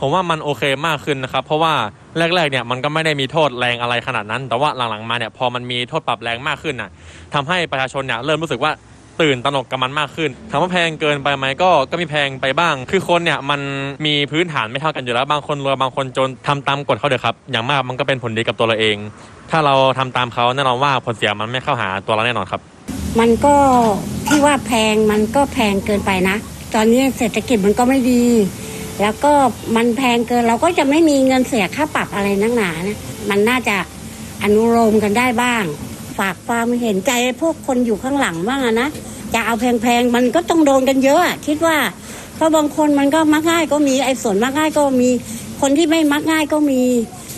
ผมว่ามันโอเคมากขึ้นนะครับ เพราะว่าแรกๆเนี่ยมันก็ไม่ได้มีโทษแรงอะไรขนาดนั้น แต่ว่าหลังๆมาเนี่ยพอมันมีโทษปรับแรงมากขึ้นน่ะทำให้ประชาชนเนี่ยเริ่มรู้สึกว่าตื่นตระหนกกับมันมากขึ้นถามว่าแพงเกินไปไหมก็ก็มีแพงไปบ้าง คือคนเนี่ยมันมีพื้นฐานไม่เท่ากันอยู่แล้วบางคนรวยบางคนจนทำตามกฎเขาเถอะครับ อย่างมากมันก็เป็นผลดีกับตัวเราเอง ถ้าเราทำตามเขาแน่นอนว่าผลเสียมันไม่เข้าหาตัวเราแน่นอนครับ มันก็ที่ว่าแพงมันก็แพงเกินไปนะ ตอนนี้เศรษฐกิจมันก็ไม่ดี แล้วก็มันแพงเกินเราก็จะไม่มีเงินเสียค่าปรับอะไรนักหนานะมันน่าจะอนุโลมกันได้บ้าง ฝากความเห็นใจพวกคนอยู่ข้างหลังบ้างอะนะจะเอาแพงๆมันก็ต้องโดนกันเยอะ คิดว่าเพราะบางคนมันก็มักง่ายก็มีไอ้ส่วนมักง่ายก็มี คนที่ไม่มักง่ายก็มี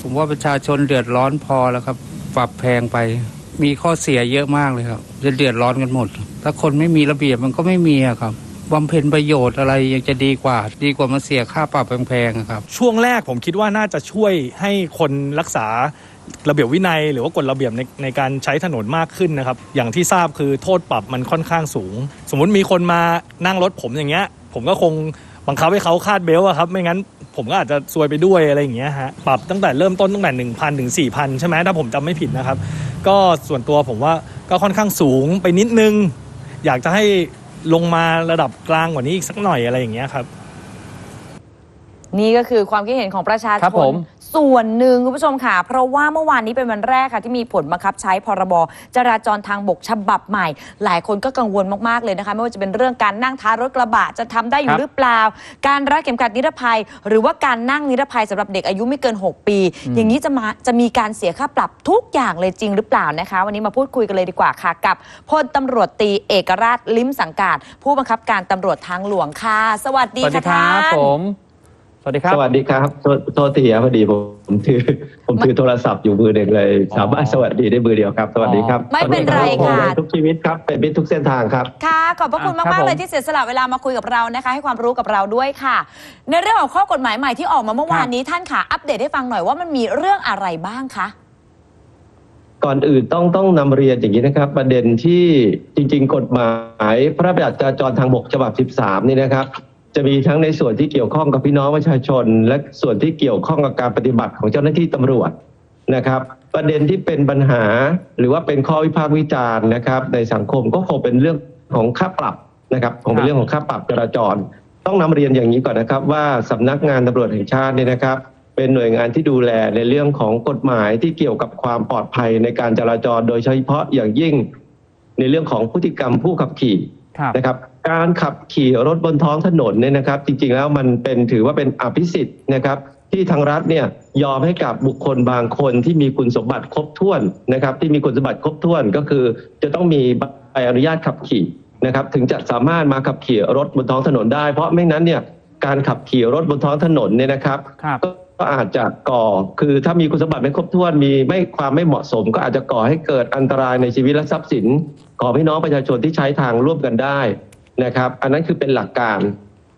ผมว่าประชาชนเดือดร้อนพอแล้วครับ ปรับแพงไป มีข้อเสียเยอะมากเลยครับจะเดือดร้อนกันหมด ถ้าคนไม่มีระเบียบมันก็ไม่มีครับ บำเพ็ญประโยชน์อะไรยังจะดีกว่า ดีกว่ามาเสียค่าปรับแพงๆครับ ช่วงแรกผมคิดว่าน่าจะช่วยให้คนรักษาระเบียบวินัยหรือว่ากฎระเบียบในในการใช้ถนนมากขึ้นนะครับ อย่างที่ทราบคือโทษปรับมันค่อนข้างสูง สมมุติมีคนมานั่งรถผมอย่างเงี้ย ผมก็คงบังคับให้เขาคาดเบลต์อะครับ ไม่งั้นผมก็อาจจะซวยไปด้วยอะไรอย่างเงี้ยฮะปรับตั้งแต่เริ่มต้นตั้งแต่หนึ่งพันถึงสี่พันใช่ไหมถ้าผมจำไม่ผิดนะครับ ก็ส่วนตัวผมว่าก็ค่อนข้างสูงไปนิดนึง อยากจะให้ ลงมาระดับกลางกว่านี้อีกสักหน่อยอะไรอย่างเงี้ยครับ นี่ก็คือความคิดเห็นของประชาชครับผน ม ส่วนหนึ่งคุณผู้ชมค่ะ เพราะว่าเมื่อวานนี้เป็นวันแรกค่ะ ที่มีผลบังคับใช้พรบจราจรทางบกฉบับใหม่ หลายคนก็กังวลมาก ๆ เลยนะคะ ไม่ว่าจะเป็นเรื่องการนั่งท้ายรถกระบะจะทำได้อคยู่รับหรือเปล่า การรัดเข็มขัดนิรภัย หรือว่าการนั่งนิรภัยสำหรับเด็กอายุไม่เกิน 6 ปี อย่างนี้จะมาจะมีการเสียค่าปรับทุกอย่างเลยจริงหรือเปล่านะคะ วันนี้มาพูดคุยกันเลยดีกว่าค่ะ กับพลตำรวจตรีเอกราชลิ้มสังกาดผู้บังคับการตำรวจทางหลวงค่ะ สวัสดีสวัสดีค่ะครัท่าบน ผม สวัสดีครับ สวัสดีครับโทษโทษทีครับพอดีผมถือผมถือโทรศัพท์อยู่มือหนึ่งเลย สามารถสวัสดีได้มือเดียวครับ สวัสดีครับ ไม่เป็นไรค่ะขอให้ทุกชีวิตครับเป็นมิตรทุกเส้นทางครับ ค่ะ ขอบพระคุณอะครัมากบๆเลยผมที่เสียสละเวลามาคุยกับเรานะคะ ให้ความรู้กับเราด้วยค่ะ ในเรื่องของข้อกฎหมายใหม่ที่ออกมาเมื่อวานนี้ท่านค่ะ อัปเดตให้ฟังหน่อยว่ามันมีเรื่องอะไรบ้างคะก่อนอื่นต้องต้องนำเรียนอย่างนี้นะครับ ประเด็นที่จริง ๆ กฎหมายพระราชบัญญัติจราจรทางบกฉบับ 13 นี่นะครับ จะมีทั้งในส่วนที่เกี่ยวข้องกับพี่น้องประชาชน และส่วนที่เกี่ยวข้องกับการปฏิบัติของเจ้าหน้าที่ตำรวจนะครับ ประเด็นที่เป็นปัญหาหรือว่าเป็นข้อวิพากษ์วิจารณ์นะครับ ในสังคมก็คงเป็นเรื่องของค่าปรับนะครับคงเป็นเรื่องของค่าปรับจราจร ต้องนำเรียนอย่างนี้ก่อนนะครับ ว่าสำนักงานตำรวจแห่งชาติเนี่ยนะครับ เป็นหน่วยงานที่ดูแลในเรื่องของกฎหมายที่เกี่ยวกับความปลอดภัยในการจราจร โดยเฉพาะอย่างยิ่ง ในเรื่องของพฤติกรรมผู้ขับขี่ นะครับการขับขี่รถบนท้องถนนเนี่ยนะครับ จริงๆแล้วมันเป็นถือว่าเป็นอภิสิทธิ์นะครับ ที่ทางรัฐเนี่ยยอมให้กับบุคคลบางคนที่มีคุณสมบัติครบถ้วนนะครับ ที่มีคุณสมบัติครบถ้วนก็คือ จะต้องมีใบอนุญาตขับขี่นะครับ ถึงจะสามารถมาขับขี่รถบนท้องถนนได้ เพราะไม่นั้นเนี่ยการขับขี่รถบนท้องถนนเนี่ยนะครับครับ ก็อาจจะก่อคือถ้ามีคุณสมบัติไม่ครบถ้วนมีไม่ความไม่เหมาะสม ก็อาจจะก่อให้เกิดอันตรายในชีวิตและทรัพย์สินของพี่น้องประชาชนที่ใช้ทางร่วมกันได้นะครับ อันนั้นคือเป็นหลักการ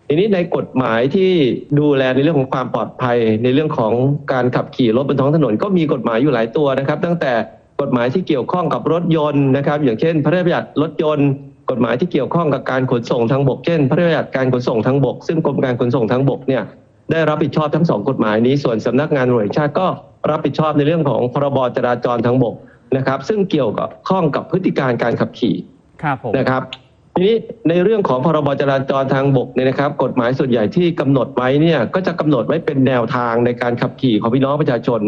ทีนี้ในกฎหมายที่ดูแลในเรื่องของความปลอดภัย ในเรื่องของการขับขี่รถบนท้องถนน ก็มีกฎหมายอยู่หลายตัวนะครับ ตั้งแต่กฎหมายที่เกี่ยวข้องกับรถยนต์นะครับ อย่างเช่น พระราชบัญญัติรถยนต์กฎหมายที่เกี่ยวข้องกับการขนส่งทางบก เช่น พระราชบัญญัติการขนส่งทางบก ซึ่งกรมการขนส่งทางบกเนี่ย ได้รับผิดชอบทั้งสองกฎหมายนี้ ส่วนสำนักงานตำรวจแห่งชาติก็รับผิดชอบในเรื่องของพรบจราจรทางบกนะครับ ซึ่งเกี่ยวกับข้องกับพฤติการการขับขี่ครับผมนะครับทีนี้ในเรื่องของพรบจราจรทางบกเนี่ยนะครับ กฎหมายส่วนใหญ่ที่กำหนดไว้เนี่ยก็จะกำหนดไว้เป็นแนวทางในการขับขี่ของพี่น้องประชาชน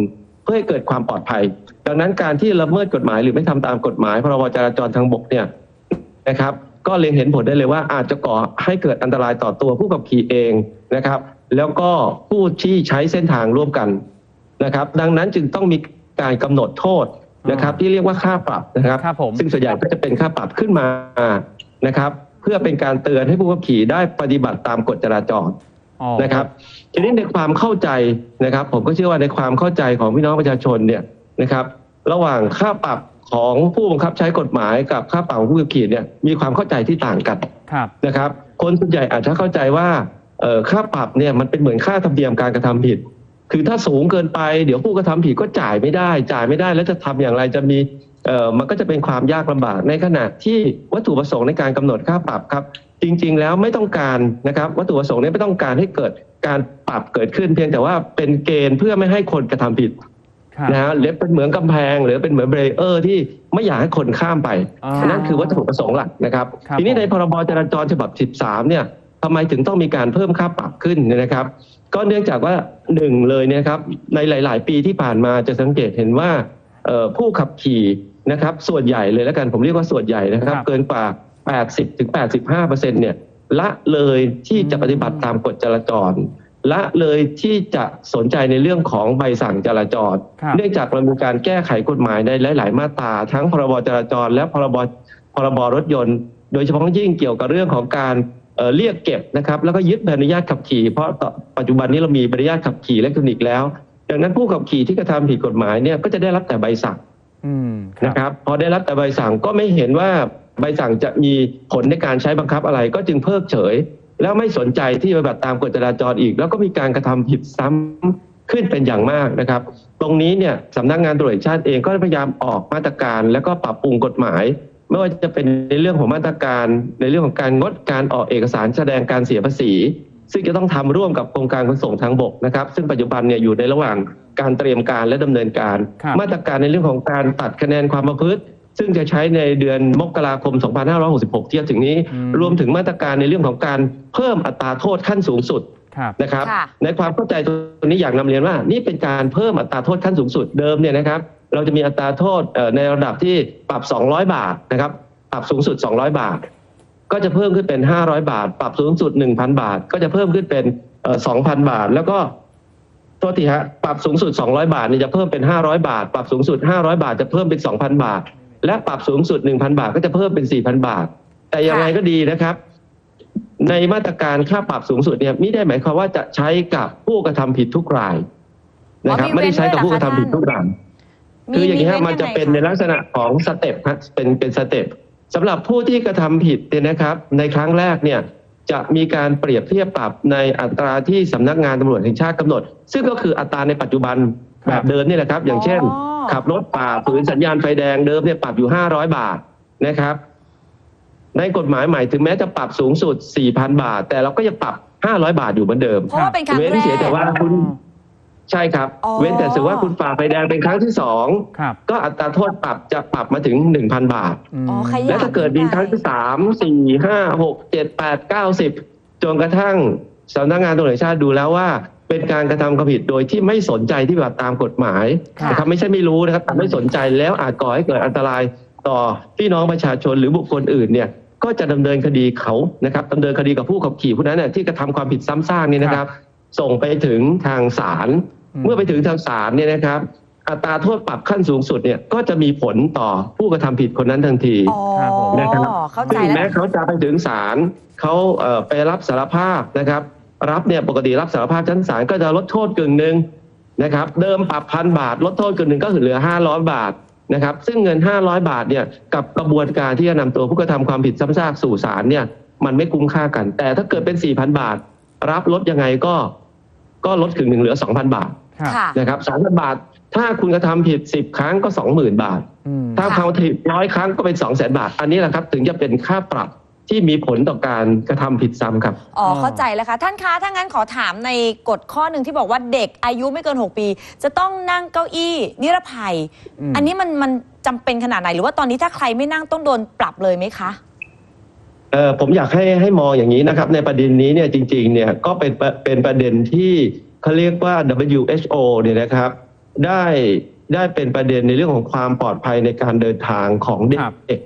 เพื่อให้เกิดความปลอดภัย ดังนั้นการที่ละเมิดกฎหมายหรือไม่ทำตามกฎหมาย พรบจราจรทางบกเนี่ยนะครับ ก็เล็งเห็นผลได้เลยว่าอาจจะก่อให้เกิดอันตรายต่อตัวผู้ขับขี่เองนะครับ แล้วก็ผู้ที่ใช้เส้นทางร่วมกันนะครับ ดังนั้นจึงต้องมีการกำหนดโทษนะครับ ที่เรียกว่าค่าปรับนะครับครับผมซึ่งส่วนใหญ่ก็จะเป็นค่าปรับขึ้นมานะครับ เพื่อเป็นการเตือนให้ผู้ขับขี่ได้ปฏิบัติตามกฎจราจรอ๋อนะครับ ทีนี้ในความเข้าใจนะครับ ผมก็เชื่อว่าในความเข้าใจของพี่น้องประชาชนเนี่ยนะครับ ระหว่างค่าปรับของผู้บังคับใช้กฎหมายกับค่าปรับของผู้ขับขี่เนี่ยมีความเข้าใจที่ต่างกันครับนะครับ คนส่วนใหญ่อาจจะเข้าใจว่าเอ่อ ค่าปรับเนี่ยมันเป็นเหมือนค่าธรรมเนียมการกระทำผิด คือถ้าสูงเกินไปเดี๋ยวผู้กระทำผิดก็จ่ายไม่ได้ จ่ายไม่ได้แล้วจะทำอย่างไรจะมีเอ่อมันก็จะเป็นความยากลำบากในขณะที่วัตถุประสงค์ในการกำหนดค่าปรับครับ จริง ๆ แล้วไม่ต้องการนะครับวัตถุประสงค์เนี้ไม่ต้องการให้เกิดการปรับเกิดขึ้น เพียงแต่ว่าเป็นเกณฑ์เพื่อไม่ให้คนกระทำผิดครับนะฮะหรือเป็นเหมือนกำแพง หรือเป็นเหมือนเบรเออร์ที่ไม่อยากให้คนข้ามไปอ๋ออันนั่นคือวัตถุประสงค์หลักนะครับครับทีนี้ผมในพรบจราจรฉบับ 13 เนี่ย ทำไมถึงต้องมีการเพิ่มค่าปรับขึ้นเนี่ยนะครับ ก็เนื่องจากว่าหนึ่งเลยเนี่ยครับในหลาย ๆ ปีที่ผ่านมาจะสังเกตเห็นว่าเอ่อผู้ขับขี่นะครับ ส่วนใหญ่เลยแล้วกันผมเรียกว่าส่วนใหญ่นะครับครับเกินกว่า 80ถึง85เปอร์เซ็นต์เนี่ยละเลยที่จะปฏิบัติตามกฎจราจร ละเลยที่จะสนใจในเรื่องของใบสั่งจราจรครับเนื่องจากเรามีการแก้ไขกฎหมายในหลาย ๆ มาตราทั้งพรบจราจร และพรบพรบรถยนต์ โดยเฉพาะยิ่งเกี่ยวกับเรื่องของการ เอ่อเรียกเก็บนะครับแล้วก็ยึดใบอนุญาตขับขี่ เพราะต่อปัจจุบันนี้เรามีใบอนุญาตขับขี่อิเล็กทรอนิกส์แล้ว ดังนั้นผู้ขับขี่ที่กระทำผิดกฎหมายเนี่ยก็จะได้รับแต่ใบสั่งอืมนะครับพอได้รับแต่ใบสั่งก็ไม่เห็นว่าใบสั่งจะมีผลในการใช้บังคับอะไร ก็จึงเพิกเฉย แล้วไม่สนใจที่จะปฏิบัติตามกฎจราจรอีก แล้วก็มีการกระทำผิดซ้ำขึ้นเป็นอย่างมากนะครับ ตรงนี้เนี่ยสำนักงานตำรวจแห่งชาติเองก็พยายามออกมาตรการ แล้วก็ปรับปรุงกฎหมาย ไม่ว่าจะเป็นในเรื่องของมาตรการ ในเรื่องของการงดการออกเอกสารแสดงการเสียภาษี ซึ่งจะต้องทำร่วมกับกรมการขนส่งทางบกนะครับ ซึ่งปัจจุบันเนี่ยอยู่ในระหว่างการเตรียมการและดำเนินการครับมาตรการในเรื่องของการตัดคะแนนความประพฤติ ซึ่งจะใช้ในเดือนมกราคม 2566 ที่จะถึงนี้อืมรวมถึงมาตรการในเรื่องของการเพิ่มอัตราโทษขั้นสูงสุดครับนะครับค่ะในความเข้าใจตรงนี้อยากนำเรียนว่า นี่เป็นการเพิ่มอัตราโทษขั้นสูงสุดเดิมเนี่ยนะครับ เราจะมีอัตราโทษเอ่อในระดับที่ปรับ 200 บาทนะครับ ปรับสูงสุด 200 บาท ก็จะเพิ่มขึ้นเป็น 500 บาท ปรับสูงสุด 1,000 บาท ก็จะเพิ่มขึ้นเป็นเอ่อ2,000 บาท แล้วก็โทษทีฮะปรับสูงสุด 200 บาทเนี่ยจะเพิ่มเป็น 500 บาท ปรับสูงสุด 500 บาท จะเพิ่มเป็น 2,000 บาท และปรับสูงสุด 1,000 บาท ก็จะเพิ่มเป็น 4,000 บาท แต่อย่างไรก็ดีนะครับ ในมาตรการค่าปรับสูงสุดเนี่ยไม่ได้หมายความว่าจะใช้กับผู้กระทำผิดทุกรายนะครับอ๋อมีไม่ได้ใช้กับเว้นด้วยเหรอผู้กระทำผิดทุกราย คืออย่างนี้ฮะว้มันจะยังไงเป็นในคะลักษณะของสเต็ปฮะเป็นเป็นสเต็ปสำหรับผู้ที่กระทำผิดเนี่ยนะครับ ในครั้งแรกเนี่ยจะมีการเปรียบเทียบปรับในอัตราที่สำนักงานตำรวจแห่งชาติกำหนด ซึ่งก็คืออัตราในปัจจุบันคแบรับบเดิมนี่แหละครับ อย่างเช่นอ๋อขับรถป่าฝืนสัญญาณไฟแดงเดิมเนี่ยปรับอยู่500บาทนะครับ ในกฎหมายใหม่ถึงแม้จะปรับสูงสุด4,000บาท แต่เราก็ยังปรับ500บาทอยู่เหมือนเดิมเพราะว่าเป็นครั้งเว้นแรกเสียแต่ว่าคุณ ใช่ครับ อ๋อ เว้นแต่ถือว่าคุณฝ่าไฟแดงเป็นครั้งที่สองครับก็อัตราโทษปรับจะปรับมาถึง 1,000 บาท อ๋อขยับและถ้าเกิดมีครั้งที่สามสี่ห้าหกเจ็ดแปดเก้าสิบจนกระทั่งสำนักงานตำรวจแห่งชาติดูแล้วว่า เป็นการกระทำความผิดโดยที่ไม่สนใจที่ปฏิบัติตามกฎหมายค่ะ นะครับไม่ใช่ไม่รู้นะครับแต่ไม่สนใจแล้วอาจก่อให้เกิดอันตรายต่อพี่น้องประชาชนหรือบุคคลอื่นเนี่ยก็จะดำเนินคดีเขานะครับดำเนินคดีกับผู้ขับขี่ผู้นั้นเนี่ยที่กระทำความผิดซ้ำซากนี่นะครับ ส่งไปถึงทางศาลอืม เมื่อไปถึงทางศาลเนี่ยนะครับ อัตราโทษปรับขั้นสูงสุดเนี่ยก็จะมีผลต่อผู้กระทำผิดคนนั้นทันทีอ๋อครับผมนะครับเข้าใจซึ่งแล้วแม้เขาจะไปถึงศาลเขาเอ่อไปรับสารภาพนะครับ รับเนี่ยปกติรับสารภาพชั้นศาลก็จะลดโทษกึ่งหนึ่งนะครับ เดิมปรับพันบาท ลดโทษกึ่งหนึ่งก็คือเหลือ500บาทนะครับ ซึ่งเงิน 500 บาทเนี่ยกับกระบวนการที่จะนำตัวผู้กระทำความผิดซ้ำซากสู่ศาลเนี่ย มันไม่คุ้มค่ากัน แต่ถ้าเกิดเป็น 4,000 บาท รับลดยังไงก็ ก็ลดกึ่งหนึ่งเหลือ 2,000 บาท ครับค่ะนะครับ2,000บาท ถ้าคุณกระทำผิด10ครั้งก็20,000บาทอืมถ้าความผิดร้อยครั้งก็เป็น2 0 0 0 0 0บาท อันนี้แหละครับ ถึงจะเป็นค่าปรับที่มีผลต่อการกระทำผิดซ้ำครับอ๋ออ๋อ เข้าใจแล้วค่ะ ท่านคะ ถ้างั้นขอถามในกฎข้อหนึ่งที่บอกว่าเด็กอายุไม่เกิน 6 ปี จะต้องนั่งเก้าอี้นิรภัยมอันนี้มันมันจำเป็นขนาดไหน หรือว่าตอนนี้ถ้าใครไม่นั่งต้องโดนปรับเลยไหมคะเอ่อผมอยากให้ให้มองอย่างนี้นะครับ ในประเด็นนี้เนี่ยจริง ๆ เนี่ยก็เป็นประเป็นประเด็นที่ เขาเรียกว่า WHO เนี่ยนะครับ ได้ได้เป็นประเด็นในเรื่องของความปลอดภัยในการเดินทางของเด็ครับก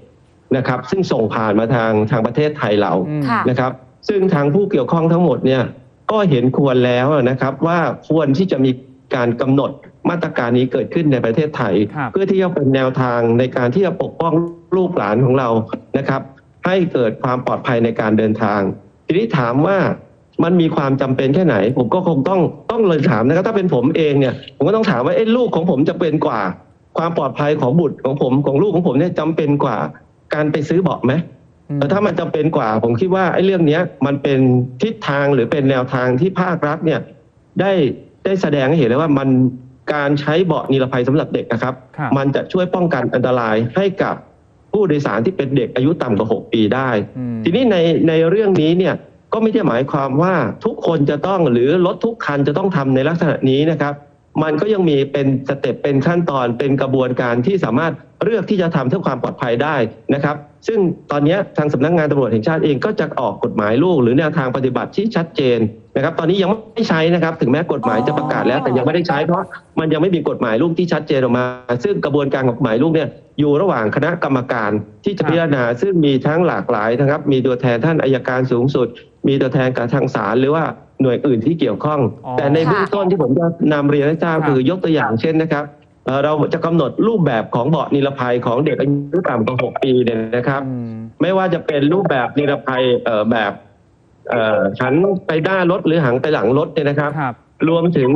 นะครับ ซึ่งส่งผ่านมาทางทางประเทศไทยเราอืมค่ะ นะครับ ซึ่งทางผู้เกี่ยวข้องทั้งหมดเนี่ยก็เห็นควรแล้วนะครับว่าควรที่จะมีการกำหนดมาตรการนี้เกิดขึ้นในประเทศไทย ครับ เพื่อที่จะเป็นแนวทางในการที่จะปกป้องลูกหลานของเรานะครับ ให้เกิดความปลอดภัยในการเดินทาง ทีนี้ถามว่า มันมีความจำเป็นแค่ไหน ผมก็คงต้องต้องเลยถามนะครับ ถ้าเป็นผมเองเนี่ยผมก็ต้องถามว่าเอ๊ะลูกของผมจะเป็นกว่า ความปลอดภัยของบุตรของผมของลูกของผมเนี่ยจำเป็นกว่า การไปซื้อเบาะไหมอืมแต่ถ้ามันจำเป็นกว่า ผมคิดว่าไอ้เรื่องเนี้ยมันเป็นทิศทางหรือเป็นแนวทางที่ภาครัฐเนี่ยได้ได้แสดงให้เห็นแล้วว่ามันการใช้เบาะนิรภัยสำหรับเด็กนะครับครับ มันจะช่วยป้องกันอันตรายให้กับผู้โดยสารที่เป็นเด็กอายุต่ำกว่า 6 ปีได้อืมทีนี้ในในเรื่องนี้เนี่ย ก็ไม่ได้หมายความว่าทุกคนจะต้องหรือรถทุกคันจะต้องทำในลักษณะนี้นะครับ มันก็ยังมีเป็นสเต็ปเป็นขั้นตอนเป็นกระบวนการที่สามารถเลือกที่จะทำเพื่อความปลอดภัยได้นะครับ ซึ่งตอนนี้ทางสำนักงานตำรวจแห่งชาติเองก็จะออกกฎหมายลูก หรือแนวทางปฏิบัติที่ชัดเจนนะครับ ตอนนี้ยังไม่ใช้นะครับ ถึงแม้กฎหมายจะประกาศแล้ว แต่ยังไม่ได้ใช้เพราะมันยังไม่มีกฎหมายลูกที่ชัดเจนออกมา ซึ่งกระบวนการของกฎหมายลูกเนี่ยอยู่ระหว่างคณะกรรมการที่จะพิจารณาซึ่งมีทั้งหลากหลายนะครับ มีตัวแทนท่านอายการสูงสุด มีตัวแทนกับทางศาลหรือว่าหน่วยอื่นที่เกี่ยวข้อง อ๋อ แต่ในเบื้องต้นที่ผมจะนำเรียนให้ทราบครับคือยกตัวอย่างเช่นนะครับเอ่อเราจะกำหนดรูปแบบของเบาะนิรภัยของเด็กอายุต่ำกว่า6ปีเนี่ยนะครับ อืม ไม่ว่าจะเป็นรูปแบบนิรภัยเอ่อแบบเอ่อหันไปหน้ารถหรือหันไปหลังรถเนี่ยนะครับ ครับรวมถึง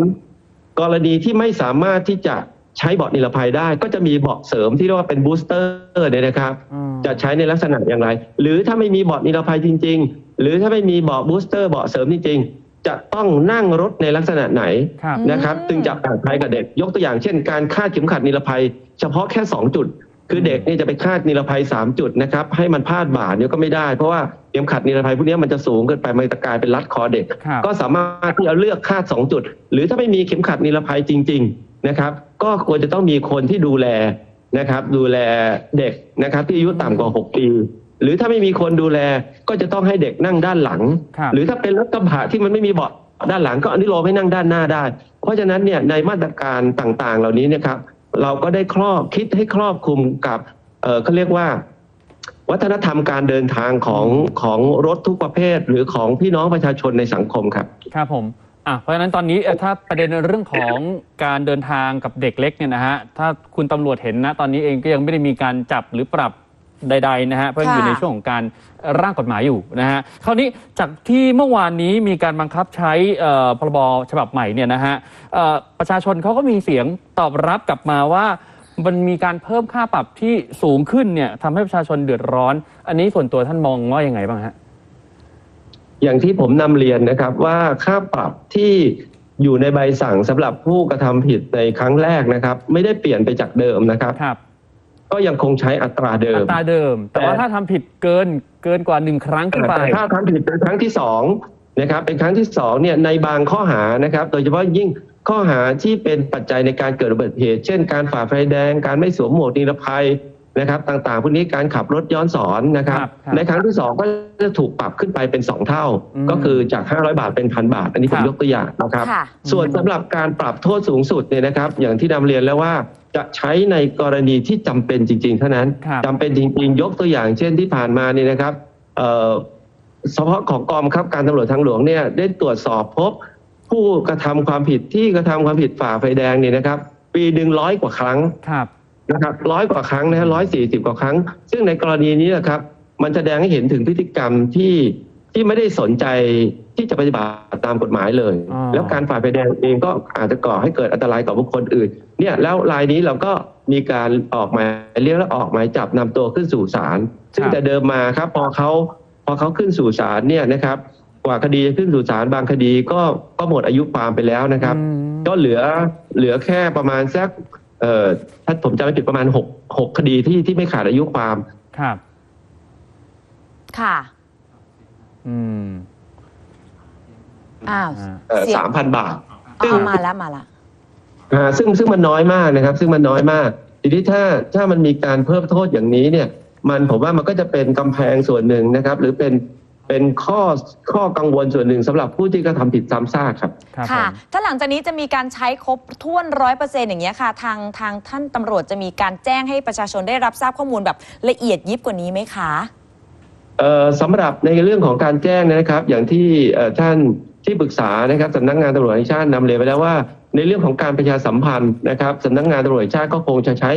กรณีที่ไม่สามารถที่จะใช้เบาะนิรภัยได้ ก็จะมีเบาะเสริมที่เรียกว่าเป็นบูสเตอร์เนี่ยนะครับ อืมจะใช้ในลักษณะอย่างไร หรือถ้าไม่มีเบาะนิรภัยจริงๆ หรือถ้าไม่มีเบาะบูสเตอร์เบาะเสริมจริงๆ จะต้องนั่งรถในลักษณะไหนครับนะครับอืมจึงจะปลอดภัยกับเด็ก ยกตัวอย่างเช่น การคาดเข็มขัดนิรภัย เฉพาะแค่ 2 จุด คือเด็กเนี่ยจะไปคาดนิรภัย 3 จุดนะครับให้มันพาดบ่าเนี่ยก็ไม่ได้ เพราะว่าเข็มขัดนิรภัยพวกนี้มันจะสูงเกินไปมันจะกลายเป็นรัดคอเด็ก ครับก็สามารถที่จะเลือกคาด 2 จุด หรือถ้าไม่มีเข็มขัดนิรภัยจริง ๆนะครับ ก็ควรจะต้องมีคนที่ดูแลนะครับดูแลเด็กนะครับที่อายุต่ำกว่า 6 ปี หรือถ้าไม่มีคนดูแลก็จะต้องให้เด็กนั่งด้านหลัง ครับ หรือถ้าเป็นรถกระบะที่มันไม่มีเบาะด้านหลังก็อนุโลมให้นั่งด้านหน้าได้ เพราะฉะนั้นเนี่ยในมาตรการต่างๆ เหล่านี้เนะครับเราก็ได้ครอบคิดให้ครอบคลุมกับเอ่อเขาเรียกว่า วัฒนธรรมการเดินทางของของรถทุกประเภท หรือของพี่น้องประชาชนในสังคมครับ ครับผมอะเพราะฉะนั้นตอนนี้เอ่อถ้าประเด็นเรื่องของการเดินทางกับเด็กเล็กเนี่ยนะฮะถ้าคุณตำรวจเห็นนะตอนนี้เองก็ยังไม่ได้มีการจับหรือปรับ ใดๆนะฮะเพราะยังอยู่ค่ะในช่วงของการร่างกฎหมายอยู่นะฮะคราวนี้จากที่เมื่อวานนี้มีการบังคับใช้เอ่อพรบฉบับใหม่เนี่ยนะฮะเอ่อประชาชนเขาก็มีเสียงตอบรับกลับมาว่ามันมีการเพิ่มค่าปรับที่สูงขึ้นเนี่ยทำให้ประชาชนเดือดร้อน อันนี้ส่วนตัวท่านมองว่ายังไงบ้างฮะอย่างที่ผมนำเรียนนะครับว่าค่าปรับที่อยู่ในใบสั่งสำหรับผู้กระทำผิดในครั้งแรกนะครับ ไม่ได้เปลี่ยนไปจากเดิมนะครับครับ ก็ยังคงใช้อัตราเดิอัมตราเดิม แต่ว่าแต่ถ้าทำผิดเกินเกินกว่าหนึ่งครั้งขึ้นไปแต่ถ้าทำผิดเป็นครั้งที่สองนะครับเป็นครั้งที่สองเนี่ยในบางข้อหานะครับ โดยเฉพาะยิ่งข้อหาที่เป็นปัจจัยในการเกิดอุบัติเหตุ เช่น การฝ่าไฟแดง การไม่สวมหมวกนิรภัยนะครับ ต่างๆพวกนี้การขับรถย้อนสอนนะครับครับครับในครั้งที่สองก็จะถูกปรับขึ้นไปเป็นสองเท่าอืมก็คือจาก 500 บาทเป็นพันบาท อันนี้ผครัมบยกตัวอย่างนะครับค่ะส่วนสำหรับการปรับโทษสูงสุดเนี่ยนะครับ อย่างที่นำเรียนแล้วว่า จะใช้ในกรณีที่จำเป็นจริง ๆ เท่านั้นครับจำเป็นจริง ๆ ยกตัวอย่างเช่นที่ผ่านมาเนี่ยนะครับเอ่อเฉพาะของกองบังคับการตำรวจทางหลวงเนี่ยได้ตรวจสอบพบ ผู้กระทำความผิดที่กระทำความผิดฝ่าไฟแดงเนี่ยนะครับ ปีหนึ่งร้อยกว่าครั้งครับนะครับร้อยกว่าครั้งนะฮะร้อยสี่สิบกว่าครั้ง ซึ่งในกรณีนี้นะครับ มันแสดงให้เห็นถึงพฤติกรรมที่ที่ไม่ได้สนใจที่จะปฏิบัติตามกฎหมายเลยอ๋อแล้วการฝ่าไฟแดงเองก็อาจจะก่อให้เกิดอันตรายกับบุคคลอื่น เนี่ยแล้วรายนี้เราก็มีการออกหมายเรียกและออกหมายจับนำตัวขึ้นสู่ศาลซึ่งแต่เดิมมาครับพอเขาพอเขาขึ้นสู่ศาลเนี่ยนะครับกว่าคดีจะขึ้นสู่ศาลบางคดีก็ก็หมดอายุความไปแล้วนะครับอืมก็เหลือเหลือแค่ประมาณสักเอ่อถ้าผมจำไม่ผิดประมาณหกหกคดีที่ที่ไม่ขาดอายุความครับ ค่ะ อืมอ้าวอ่าเสียงสามพันบาทอ๋อมาแล้วมาแล้ว อ่าซึ่งซึ่งมันน้อยมากนะครับ ซึ่งมันน้อยมาก ทีนี้ถ้าถ้ามันมีการเพิ่มโทษอย่างนี้เนี่ยมันผมว่ามันก็จะเป็นกำแพงส่วนหนึ่งนะครับ หรือเป็นเป็นข้อข้อกังวลส่วนหนึ่งสำหรับผู้ที่กระทำผิดซ้ำซากครับครับผค่ะมถ้าหลังจากนี้จะมีการใช้ครบถ้วนร้อยเปอร์เซ็นต์อย่างเงี้ยค่ะ ทางทางท่านตำรวจจะมีการแจ้งให้ประชาชนได้รับทราบข้อมูลแบบละเอียดยิบกว่านี้ไหมคะเอ่อสำหรับในเรื่องของการแจ้งนะครับ อย่างที่เอ่อท่านที่ปรึกษานะครับสำนักงานตำรวจแห่งชาตินำเรียนไปแล้วว่า ในเรื่องของการประชาสัมพันธ์นะครับสำนักงานตำรวจแห่งชาติก็คงจะใช้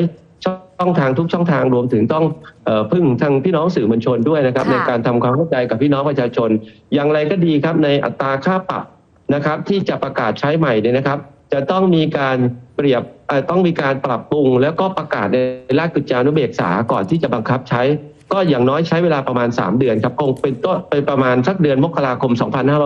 ช่องทางทุกช่องทางรวมถึงต้องเอ่อพึ่งทางพี่น้องสื่อมวลชนด้วยนะครับค่ะในการทำความเข้าใจกับพี่น้องประชาชน อย่างไรก็ดีครับในอัตราค่าปรับนะครับ ที่จะประกาศใช้ใหม่เนี่ยนะครับ จะต้องมีการเปรียบเอ่อต้องมีการปรับปรุง แล้วก็ประกาศในราชกิจจานุเบกษาก่อนที่จะบังคับใช้ ก็อย่างน้อยใช้เวลาประมาณ 3 เดือนครับคงเป็นต้นไปประมาณสักเดือนมกราคม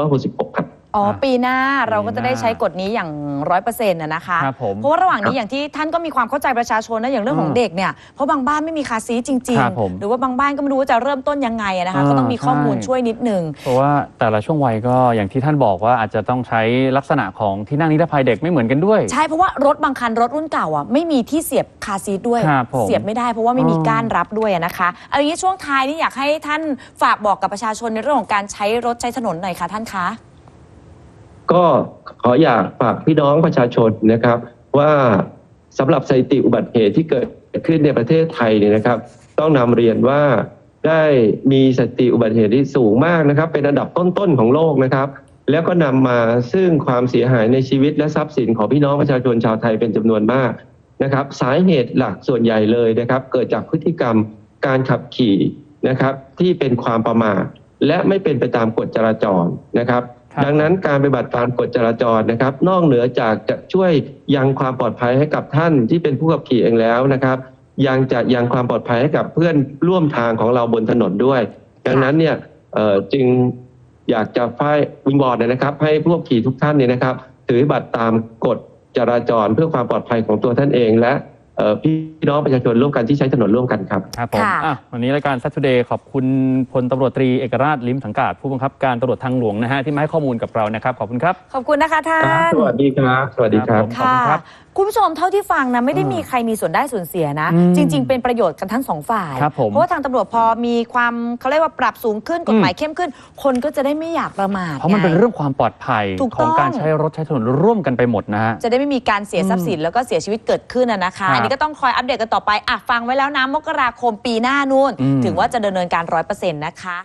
2566 ครับ อ๋ออะปีหน้าเราก็จะได้ปีหน้าใช้กฎนี้อย่างร้อยเปอร์เซ็นต์นะคะ ครับผมเพราะว่าระหว่างนี้อย่างที่ท่านก็มีความเข้าใจประชาชนนะอย่างเรื่องของอืมเด็กเนี่ยเพราะบางบ้านไม่มีคาร์ซีทจริง ครับผมๆ หรือว่าบางบ้านก็ไม่รู้ว่าจะเริ่มต้นยังไงอะนะคะอ่าก็ต้องมีข้อมูลใช่ ช่วยนิดนึง เพราะว่าแต่ละช่วงวัยก็อย่างที่ท่านบอกว่าอาจจะต้องใช้ลักษณะของที่นั่งนิรภัยเด็กไม่เหมือนกันด้วย ใช่เพราะว่ารถบางคันรถรุ่นเก่าอะไม่มีที่เสียบคาร์ซีทด้วย ครับผมเสียบไม่ได้เพราะว่าไม่มีอ๋อก้านรับด้วยอะนะคะเอาอย่างนี้ช่วงท้ายนี่อยากให้ท่านฝากบอกกับประชาชนในเรื่องของการใช้รถใช้ถนนหน่อยค่ะท่านคะ ก็ขออยากฝากพี่น้องประชาชนนะครับ ว่าสำหรับสถิติอุบัติเหตุที่เกิดขึ้นในประเทศไทยเนี่ยนะครับ ต้องนำเรียนว่าได้มีสถิติอุบัติเหตุที่สูงมากนะครับ เป็นอันดับต้นๆของโลกนะครับ แล้วก็นำมาซึ่งความเสียหายในชีวิตและทรัพย์สินของพี่น้องประชาชนชาวไทยเป็นจำนวนมากนะครับ สาเหตุหลักส่วนใหญ่เลยนะครับ เกิดจากพฤติกรรมการขับขี่นะครับ ที่เป็นความประมาทและไม่เป็นไปตามกฎจราจรนะครับ ดังนั้นการปฏิบัติตามกฎจราจรนะครับ นอกเหนือจากจะช่วยยังความปลอดภัยให้กับท่านที่เป็นผู้ขับขี่เองแล้วนะครับ ยังจะยังความปลอดภัยให้กับเพื่อนร่วมทางของเราบนถนนด้วย ดังนั้นเนี่ยจึงอยากจะฝ่ายวิงบอร์ดนะครับ ให้ผู้ขับขี่ทุกท่านเนี่ยนะครับ ถือบัติตามกฎจราจรเพื่อความปลอดภัยของตัวท่านเองและ เอ่อพี่น้องประชาชนร่วมกันที่ใช้ถนนร่วมกันครับ ครับผมค่ะ อะวันนี้รายการ Saturday ขอบคุณพลตำรวจตรีเอกราชลิมสังกาดผู้บังคับการตำรวจทางหลวงนะฮะที่มาให้ข้อมูลกับเรานะครับ ขอบคุณครับ ขอบคุณนะคะท่านสวัสดีครับ สวัสดีครับ ขอบคุณค่ะครับคุณผู้ชมเท่าที่ฟังนะไม่ได้อืมมีใครมีส่วนได้ส่วนเสียนะ อืมจริง ๆ เป็นประโยชน์กันทั้งสองฝ่าย ครับผมเพราะว่าทางตำรวจพอมีความเขาเรียกว่าปรับสูงขึ้นกฎหมายเข้มขึ้น คนก็จะได้ไม่อยากประมาทเพราะมันเป็นไง เรื่องความปลอดภัยถูกของต้องการใช้รถใช้ถนนร่วมกันไปหมดนะฮะ จะได้ไม่มีการเสียทรัพย์สินแล้วก็เสียชีวิตเกิดขึ้นนะนะคะ ครับอันนี้ก็ต้องคอยอัปเดตกันต่อไปอะฟังไว้แล้วนะมกราคมปีหน้านู่น อืม ถึงว่าจะดำเนินการร้อยเปอร์เซ็นต์นะคะ